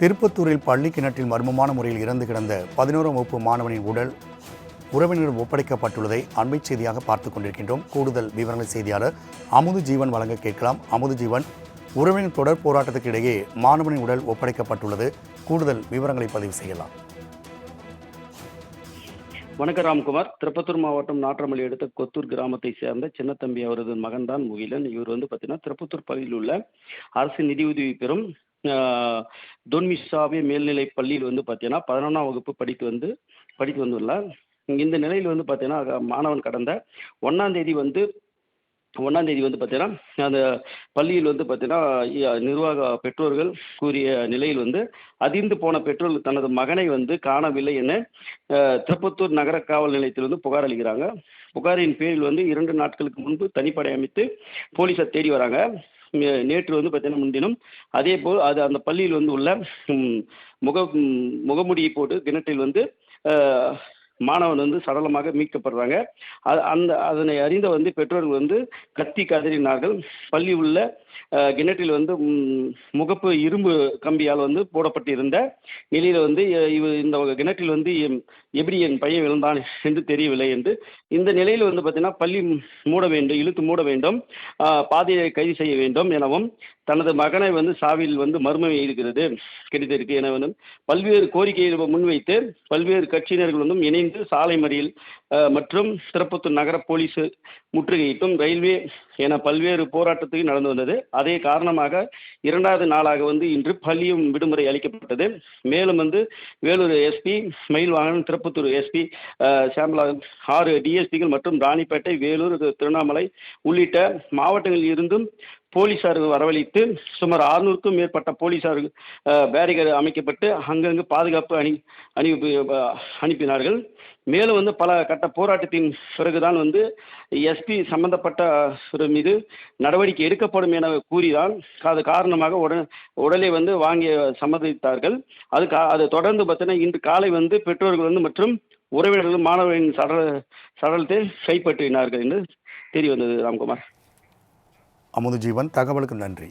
திருப்பத்தூரில் பள்ளி கிணற்றில் மர்மமான முறையில் இறந்து கிடந்த பதினோராம் வகுப்பு மாணவனின் உடல் உறவினரிடம் ஒப்படைக்கப்பட்டுள்ளதை அண்மை செய்தியாக பார்த்துக் கொண்டிருக்கின்றோம். கூடுதல் விவரங்கள் செய்தியாளர் அமுது ஜீவன் வழங்க கேட்கலாம். அமுது ஜீவன் உறவினர் தொடர் போராட்டத்துக்கு இடையே மாணவனின் உடல் ஒப்படைக்கப்பட்டுள்ளது. கூடுதல் விவரங்களை பதிவு செய்யலாம். வணக்கம் ராம்குமார். திருப்பத்தூர் மாவட்டம் நாற்றமல்லி அடுத்த கொத்தூர் கிராமத்தை சேர்ந்த சின்னத்தம்பி அவரது மகன்தான் முகிலன். இவர் வந்து பார்த்தீங்கன்னா திருப்பத்தூர் பகுதியில் உள்ள அரசு நிதியுதவி பெறும் தொன்மிசாவே மேல்நிலைப் பள்ளியில் வந்து பார்த்தீங்கன்னா பதினொன்றாம் வகுப்பு படித்து வந்து படித்து வந்துள்ளார். இந்த நிலையில் வந்து பார்த்தீங்கன்னா மாணவன் கடந்த ஒன்றாம் தேதி வந்து ஒன்றாம் தேதி வந்து பார்த்தீங்கன்னா அந்த பள்ளியில் வந்து பார்த்தீங்கன்னா நிர்வாக பெற்றோர்கள் கூறிய நிலையில் வந்து அதிர்ந்து போன பெற்றோர்கள் தனது மகனை வந்து காணவில்லை என திருப்பத்தூர் நகர காவல் நிலையத்தில் வந்து புகார் அளிக்கிறாங்க. புகாரின் பேரில் வந்து இரண்டு நாட்களுக்கு முன்பு தனிப்படை அமைத்து போலீஸை தேடி வராங்க. நேற்று வந்து பார்த்தீங்கன்னா முன்தினம் அதே போல் அது அந்த பள்ளியில் வந்து உள்ள முக ம், முகமுடியை போட்டு கிணற்றில் வந்து மாணவன் வந்து சடலமாக மீட்கப்படுறாங்க. அது அந்த அதனை அறிந்த வந்து பெற்றோர்கள் வந்து கத்தி கதறினார்கள். பள்ளி உள்ள கிணற்றில் வந்து முகப்பு இரும்பு கம்பியால் வந்து போடப்பட்டிருந்த நிலையில் வந்து இவ இந்த கிணற்றில் வந்து எம்- எப்படி என் பையன் விழுந்தான் என்று தெரியவில்லை என்று. இந்த நிலையில் வந்து பார்த்தீங்கன்னா பள்ளி மூட வேண்டும் இழுத்து மூட வேண்டும் பாதையை கைது செய்ய வேண்டும் எனவும் தனது மகனை வந்து சாவில் வந்து மர்மம் இருக்கிறது கிடைத்திருக்கு. என வந்து பல்வேறு கோரிக்கைகளை முன்வைத்து பல்வேறு கட்சியினர்களும் இணைந்து சாலை மறியல் மற்றும் திருப்பத்தூர் நகர போலீஸ் முற்றுகையிட்டும் ரயில்வே என பல்வேறு போராட்டத்துக்கு நடந்து வந்தது. அதே காரணமாக இரண்டாவது நாளாக வந்து இன்று பள்ளியும் விடுமுறை அளிக்கப்பட்டது. மேலும் வந்து வேலூர் எஸ்பி மயில்வாகனம் திருப்பத்தூர் எஸ்பி சாம்பலா ஆறு டிஎஸ்பிகள் மற்றும் ராணிப்பேட்டை வேலூர் திருவண்ணாமலை உள்ளிட்ட மாவட்டங்களில் இருந்தும் போலீசார் வரவழைத்து சுமார் அறுநூறுக்கும் மேற்பட்ட போலீசார் பேரிகர் அமைக்கப்பட்டு அங்கங்கு பாதுகாப்பு அணி அனுப்பி அனுப்பினார்கள். மேலும் வந்து பல கட்ட போராட்டத்தின் பிறகுதான் வந்து எஸ்பி சம்பந்தப்பட்ட மீது நடவடிக்கை எடுக்கப்படும் என கூறிதான் அது காரணமாக உடனே உடலை வந்து வாங்கி சம்மதித்தார்கள். அது கா அது தொடர்ந்து பார்த்தீங்கன்னா இன்று காலை வந்து பெற்றோர்கள் வந்து மற்றும் உறவினர்கள் மாணவரின் சடல சடலத்தை கைப்பற்றினார்கள் என்று தெரிய வந்தது ராம்குமார். அமுதுஜீவன் தகவலுக்கு நன்றி.